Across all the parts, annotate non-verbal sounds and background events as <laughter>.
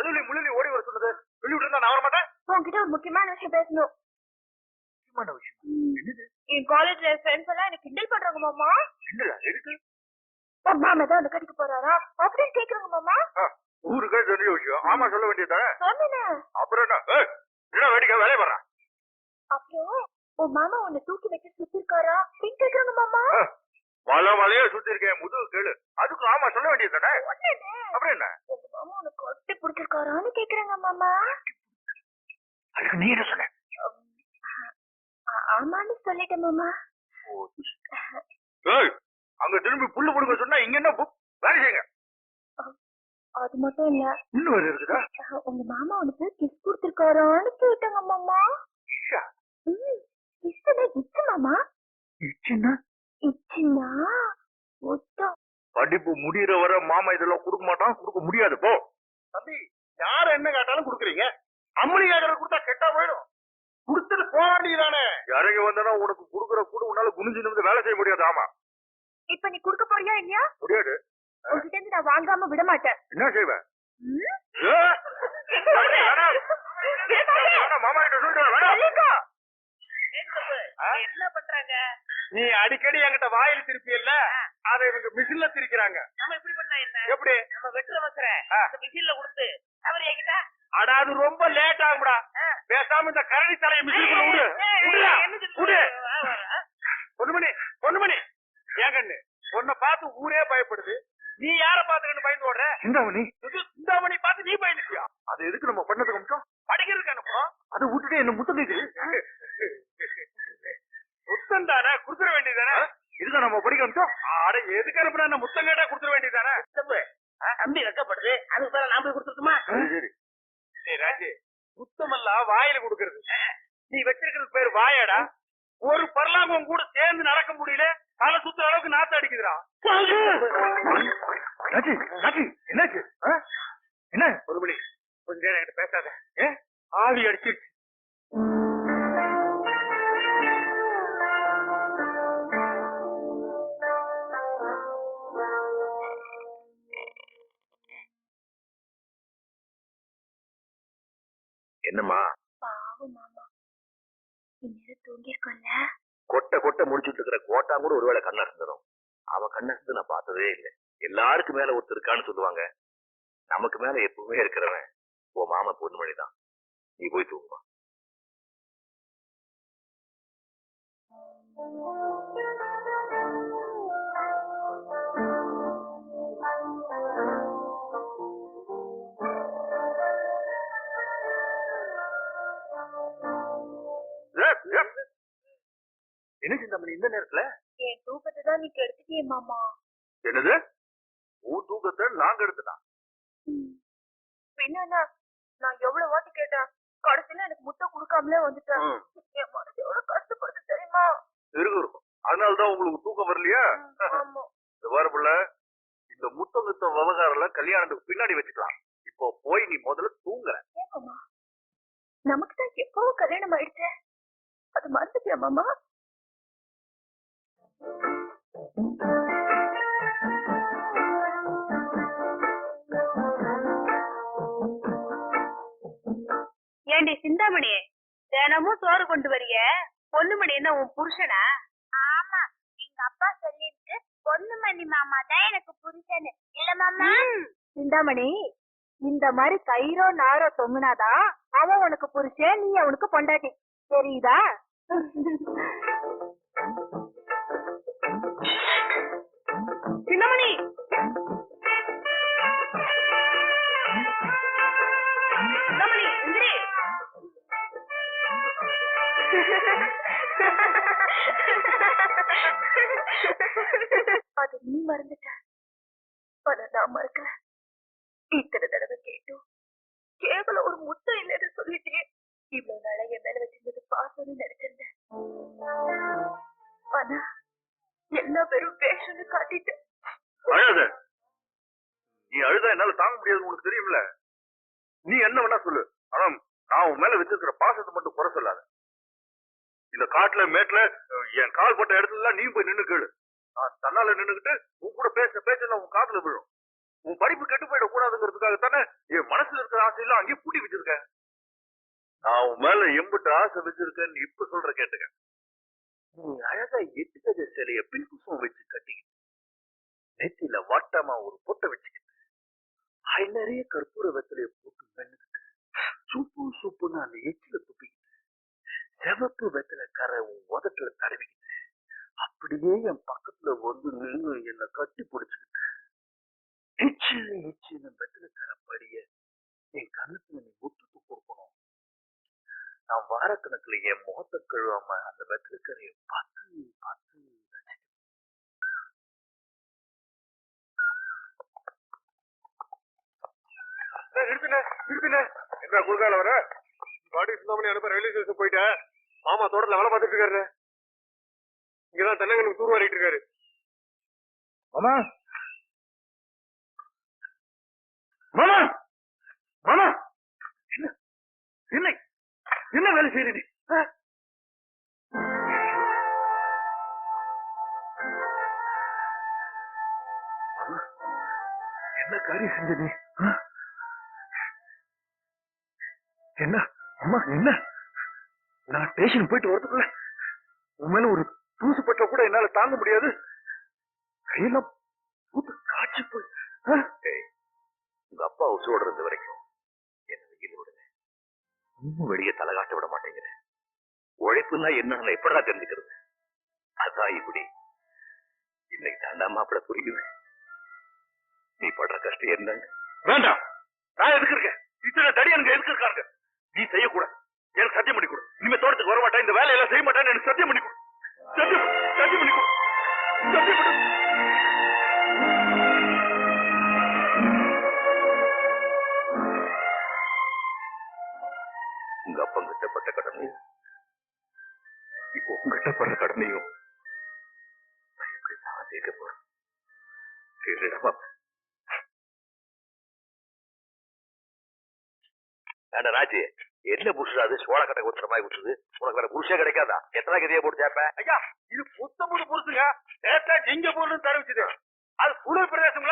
கல்லூரி முள்ளிலி ஓடி வர சொன்னது. சொல்லி விட்டு நான் வர மாட்டேன்? உன்கிட்ட ஒரு முக்கியமான விஷயம் பேசணும். முக்கியமான விஷயம்? என்னது? என் காலேஜ்ல ஃப்ரெண்ட்ஸ் எல்லாம் எனக்கு கிண்டல் பண்றாங்க மாமா. என்னடா எதுக்கு? மாமா தான் அந்த கட்டிக்கு போறாரா? அப்படின்னு கேக்குறாங்க மாமா. ஊருக்கே தெரிஞ்ச விஷயம். ஆமா சொல்ல வேண்டியதானே சொன்னேன் அப்புறம் என்ன? என்ன வேடிக்கை வேலையை வர்றான் அப்புறம் உன் மாமா உன்னை தூக்கி வச்சு சுத்திருக்காரா அப்படின்னு கேக்குறாங்க மாமா. வள வளைய சுத்தி இருக்கேன் முதுகு கேளு. அதுக்கு ஆமா சொல்ல வேண்டியதானே சொன்னேனே. அப்புறம் என்ன? மாமா உனக்கு ஒட்டி பிடிச்சிருக்காரான்னு கேக்குறாங்க மாமா. அதுக்கு நீ என்ன சொன்ன? ஆமான்னு சொல்லிட்டேன் மாமா. ஏய் அங்க திரும்பி புல்லு புடுங்க சொன்னா இங்க என்ன வேலை செய்யுங்க. அது மட்டும் இல்ல. இன்னும் வேற இருக்குதா? உங்க மாமா உனக்கு கிஸ் கொடுத்திருக்காரான்னு கேட்டாங்க மாமா. ம் கிஸ்னா கிஸ் மாமா? இச்சுன்னா இச்சின்னா முத்தம் படிப்பு முடியற வரை மாமா இதெல்லாம் கொடுக்க மாட்டான் கொடுக்க முடியாது போ. தம்பி யார என்ன கேட்டாலும் கொடுக்குறீங்க? அம்மனி கேக்குற கொடுத்தா கெட்டா போயிடும். கொடுத்துட்டு போக வேண்டியதானே இறங்கி வந்தனா உனக்கு கொடுக்குற கூட உன்னால குனிஞ்சு நிமிந்து வேலை செய்ய முடியாது ஆமா. இப்ப நீ கொடுக்க போறியா இல்லையா? முடியாது. உன்கிட்ட இருந்து நான் வாங்காம விட மாட்டேன். என்ன செய்வ? ம்? ஏ? வேணாம். வேணாம், மாமா கிட்ட சொல்லிட்டு? என்ன பண்றாங்க? நீ அடிக்கடி என்கிட்ட வாயில் திருப்பியல்ல? அதை இவங்க மிஷின்ல திரிக்கிறாங்க. நம்ம இப்படி பண்ணா என்ன? எப்படி? நம்ம வெட்டுற வசர. அந்த மிஷின்ல கொடுத்து அவர் என்கிட்ட அடா அது ரொம்ப லேட் ஆகும்டா. பேசாம இந்த கரடி தலையை மிஷினுக்குள்ள விடு. விடு. பொண்ணுமணி பொண்ணுமணி ஏன் கண்ணு? உன்னை பார்த்து ஊரே பயப்படுது. நீ யார பாத்துக்கன்னு பயந்து ஓடுற? சிந்தாமணி. சிந்தாமணி பார்த்து நீ பயந்துட்டியா? அது எதுக்கு நம்ம பண்ணதுக்கு மட்டும் படிக்கிறதுக்கு அனுப்புறோம். அதை விட்டுட்டு என்ன முத்தம் முத்தம் தானே? குடுத்துற வேண்டியதானே இதுதான் நம்ம படிக்க அனுப்பிச்சோம் அட எதுக்கு அனுப்புனா என்ன முத்தம் கேட்டா குடுத்துற வேண்டியதானே தம்பி தம்பி வெக்கப்படுது. அதுக்கு பேர நான் போய் கொடுத்துட்டுமா சரி. சரி ராஜி. முத்தமெல்லாம் வாயில குடுக்கறது. நீ வச்சிருக்கிறது பேர் வாயாடா. ஒரு பரலாங்கம் கூட சேர்ந்து நடக்க முடியல. தலை சுத்துற அளவுக்கு நாத்து அடிக்குதுடா. ராஜி ராஜி என்னாச்சு? என்னம்மா? பாவம் மாமா. இந்நேரம் கொட்டை கொட்டை முடிச்சுட்டு இருக்கிற கோட்டா கூட ஒருவேளை கண்ணா இருந்துடும் அவன் கண்ணசத்து நான் பார்த்ததே இல்லை. எல்லாருக்கும் மேல ஒருத்தர் இருக்கான்னு சொல்லுவாங்க. நமக்கு மேல எப்பவுமே இருக்கிறவன் உன் மாமா பொண்ணுமணி தான் நீ போய் தூங்குமா. என்ன சிந்தாமணி இந்த நேரத்துல? என் தூக்கத்தை தான் நீ கெடுத்துட்டியே மாமா. என்னது? உன் தூக்கத்தை நாங்க எடுத்துட்டான் பின்ன? நான் எவ்வளவு வாட்டி கேட்டேன் கடைசியில எனக்கு முட்டை கொடுக்காமலே வந்துட்டேன். என் மனசு எவ்வளவு கஷ்டப்படுது தெரியுமா? இருக்கும் இருக்கும். அதனாலதான் உங்களுக்கு தூக்கம் வரலையா? <laughs> இந்த வாரப்புல இந்த முத்தம் குத்தம் விவகாரம் கல்யாணத்துக்கு பின்னாடி வச்சுக்கலாம். இப்போ போய் நீ முதல்ல தூங்குற. நமக்கு தான் எப்பவும் கல்யாணம் ஆயிடுச்சு. அது மறந்துட்டியா மாமா? ஏண்டி சிந்தாமணி தினமும் சோறு கொண்டு வரிய? பொண்ணுமணி என்ன உன் புருஷனா? ஆமா எங்க அப்பா சொல்லிருக்கு பொண்ணுமணி மாமா தான் எனக்கு புருஷனு இல்ல மாமா? சிந்தாமணி இந்த மாதிரி கயிறோ நாரோ தொங்குனாதான் அவன் உனக்கு புருஷன் நீ அவனுக்கு பொண்டாட்டி. தெரியுதா? பண்ணாம இருக்கிற இத்தனை தடவை கேட்டும். கேவலம் ஒரு முட்டை இல்லைன்னு சொல்லிட்டே இவ்வளவு நாளா என் மேல வச்சிருந்தது பாசம்னு நினைச்சிருந்தேன். ஆனா எல்லா பேரும் பேஷன்னு காட்டிட்டேன் அழாத. நீ அழுதா என்னால தாங்க முடியாது உனக்கு தெரியும்ல? நீ என்ன வேணா சொல்லு. ஆனா நான் உன் மேல வச்சிருக்கிற பாசத்தை மட்டும் குறை சொல்லாத. இந்த காட்டுல மேட்ல என் கால் போட்ட இடத்துல நீ போய் நின்னு கேளு. நான் தன்னால நின்னுகிட்டு உன் கூட பேச பேச உன் காதுல விழும். உன் படிப்பு கெட்டு போயிட கூடாதுங்கிறதுக்காக தானே என் மனசுல இருக்கிற ஆசையெல்லாம் அங்கேயே பூட்டி வச்சிருக்கேன் நான் உன் மேல எம்பிட்டு ஆசை வச்சிருக்கேன்னு இப்ப சொல்ற கேட்டுக்க. நீ அழகா எட்டு சிலைய பின்புசம் வச்சு கட்டிக்கிட்டு நெத்தியில வாட்டமா ஒரு பொட்டை வச்சுக்கிட்டு அது நிறைய கற்பூர வெத்தலைய போட்டு மென்னுக்கிட்டு சூப்பு சூப்புன்னு அந்த எச்சில துப்பிக்கிட்டு செவப்பு வெத்தலை கரை உன் உதட்டுல தடவிக்கிட்டு அப்படியே என் பக்கத்துல வந்து நின்று என்னை கட்டி பிடிச்சுக்கிட்ட எச்சு எச்சுன்னு வெத்தலை படிய என் கண்ணத்துல நீ முத்துட்டு கொடுக்கணும். நான் வாரக்கணக்குல என் முகத்தை கழுவாம அந்த வெத்தலை பார்த்து பார்த்து என்ன குறுக்கால வர? பாடி சுந்தாமணி அனுப்ப ரயில்வே ஸ்டேஷன் போயிட்டேன் மாமா தோட்டத்துல வேலை பார்த்துட்டு இருக்காரு இங்கதான் தென்னங்கனுக்கு தூர் வாரிட்டு இருக்காரு. மாமா! மாமா! மாமா! என்ன? என்ன? என்ன வேலை செய்யற என்ன காரியம் செஞ்ச நீ என்ன? அம்மா என்ன? நான் ஸ்டேஷன் போயிட்டு வரதுக்குள்ள உன் மேல ஒரு தூசு பட்ட கூட என்னால தாங்க முடியாது. கையெல்லாம் பூத்து காய்ச்சி போய்? உங்க அப்பா உசுரோடு இருந்த வரைக்கும் என்ன விடுங்க. இன்னும் வெளியே தலை காட்ட விட மாட்டேங்கிறேன். உழைப்புன்னா என்னன்னு எப்படா தெரிஞ்சுக்கிறது? அதான் இப்படி. இன்னைக்கு தாண்டாம அப்படி புரியுது. நீ படுற கஷ்டம் என்ன? வேண்டாம். நான் எதுக்கு இருக்கேன்? இத்தனை தடி எனக்கு எதுக்கு இருக்காங்க? நீ செய்யக்கூடாது. எனக்கு சத்தியம் பண்ணி கொடு. இனிமே தோட்டத்துக்கு வர மாட்டேன் இந்த வேலையெல்லாம் செய்ய மாட்டேன்னு எனக்கு சத்தியம் பண்ணி கொடு. உங்க அப்பா கிட்ட பட்ட கடமையும் இப்போ உங்ககிட்ட படுற கடமையும் நான் எப்படி தான் கேட்க போறேன்? கேளுடா வேண்டாம் ராஜி என்ன புருஷாது அது? சோழ கட்டை குத்துற மாதிரி குத்துது உனக்கு வேற புருஷே கிடைக்காதா? எத்தனை கதையை போட்டு சேப்ப ஐயா இது புத்தமுது புருஷுங்க நேத்தா சிங்கப்பூர்னு தெரிவிச்சது அது குளிர் பிரதேசம்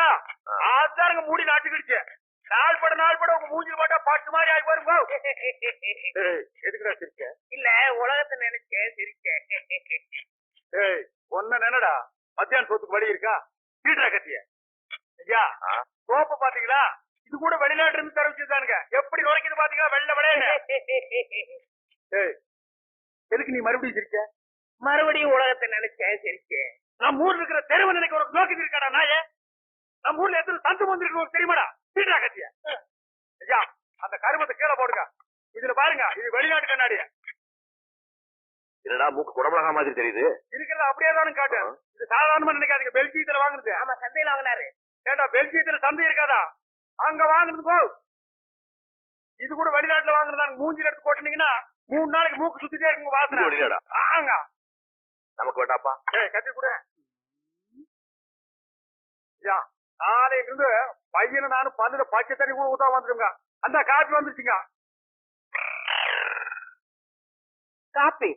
அதாருங்க மூடி நாட்டுக்கிடுச்சு நாள் பட நாள் பட உங்க மூஞ்சில் போட்டா மாதிரி ஆகி பாருங்க. <laughs> எதுக்குடா சிரிக்க? இல்ல உலகத்தை நினைச்சேன் சிரிச்சேன் ஏய் ஒன்ன நினைடா. மத்தியான சோத்துக்கு வழி இருக்கா? சீட்ரா கத்திய ஐயா சோப்ப பாத்தீங்களா? இது கூட வெளிநாட்டுல இருந்து தெரிவிச்சிருக்கானுங்க எப்படி நுழைக்குது பாத்தீங்களா? வெள்ள விளையாடு ஏய் எதுக்கு நீ மறுபடியும் சிரிச்ச மறுபடியும் உலகத்தை நினைச்சேன் சிரிச்சேன் நம்ம ஊர்ல இருக்கிற தெருவு நினைக்க ஒரு நோக்கி இருக்காடா நாயே? நம்ம ஊர்ல எத்தனை தந்து வந்திருக்கு தெரியுமாடா? சீட்ரா கத்திய ஐயா அந்த கருமத்தை கீழே போடுங்க. இதுல பாருங்க இது வெளிநாட்டு கண்ணாடி என்னடா மூக்கு குடமிளகா மாதிரி தெரியுது? இருக்கிறத அப்படியே தானே காட்டு. இது சாதாரணமா நினைக்காதீங்க பெல்ஜியத்துல வாங்குறது ஆமா சந்தையில வாங்கினாரு. ஏண்டா பெல்ஜியத்துல சந்தை இருக்காதா? அங்க வாங்குறது போ. இது கூட வெளிநாட்டுல வாங்குறதா மூஞ்சில எடுத்து கொட்டினீங்கன்னா மூணு நாளைக்கு மூக்கு சுத்திட்டே இருக்குங்க வாசனை. வெளிநாடா ஆங்க. நமக்கு வேண்டாப்பா. ஏய் கத்தி கூட. யா நாளைக்கு இருந்து பையனை நானும் பல்லுல பச்சை தண்ணி கூட ஊத்தா வந்துருங்க அந்த காப்பி வந்துருச்சுங்க காப்பி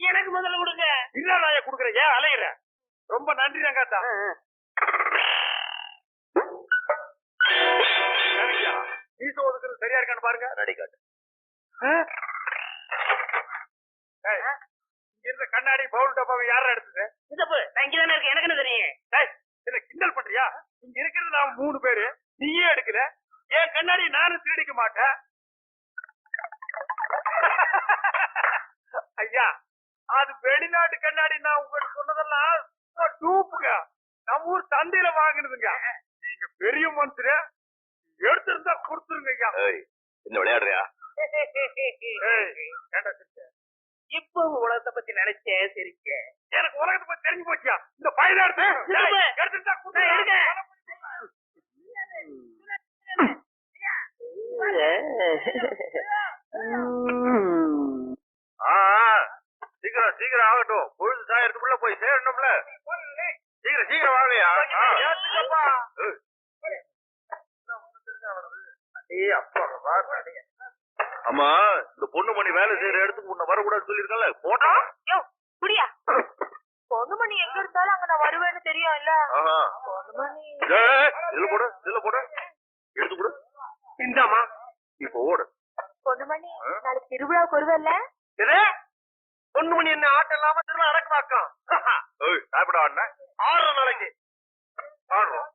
எனக்கு முதல்ல கொடுங்க. இல்ல நான் குடுக்குறேன்? ஏன் அலையிற ரொம்ப நன்றி ரங்காத்தா. மீச ஒதுக்குறது சரியா இருக்கான்னு பாருங்க. நடி காட்டு இருந்த கண்ணாடி பவுல் டப்பாவை யாரா எடுத்தது? இந்த போ நான் இங்க தானே இருக்கேன். எனக்கு என்ன தெரியும்? கிண்டல் பண்றியா? இங்க இருக்கிறது நாம மூணு பேரு. நீயே எடுக்கல. கண்ணாடி நானும் திருடிக்க மாட்டேன் ஐயா அது வெளிநாட்டு கண்ணாடி நான் உங்களுக்கு சொன்னதெல்லாம் டூப்புங்க நம்ம ஊர் சந்தையில வாங்கினதுங்க நீங்க பெரிய மனுஷரு எடுத்திருந்தா கொடுத்துருங்க ஐயா ஏய் என்ன விளையாடுறியா? இப்போ உங்க உலகத்தை பத்தி நினைச்சேன் சிரிச்சேன் எனக்கு உலகத்தை பத்தி தெரிஞ்சு போச்சியா இந்த பையனை எடுத்து எடுத்துட்டா. சீக்கிரம் சீக்கிரம் ஆகட்டும். பொழுது சாயறதுக்குள்ள போய் சேரணும்ல. சீக்கிரம் சீக்கிரம் ஏத்துக்கப்பா. அம்மா இந்த பொண்ணு மணி வேலை செய்யற இடத்துக்கு உன்னை வரக்கூடாது சொல்லிருக்கல போட்டா? யோ குடியா. பொண்ணு மணி எங்க இருந்தாலும் அங்க நான் வருவேன்னு தெரியும் இல்ல ஆஹா பொண்ணுமணி ஏய், இதுல போடு இதுல போடு. எடுத்து கொடு. இந்தாமா இப்போ ஓடு. பொண்ணுமணி நாளைக்கு திருவிழாவுக்கு வருவல்ல? பொண்ணு மணி என்ன ஆட்டம் இல்லாம திரும்ப அடக்குவாக்கம் ஏய் <laughs> சாப்பிட ஆடுன ஆறு நாளைக்கு. ஆடுறோம்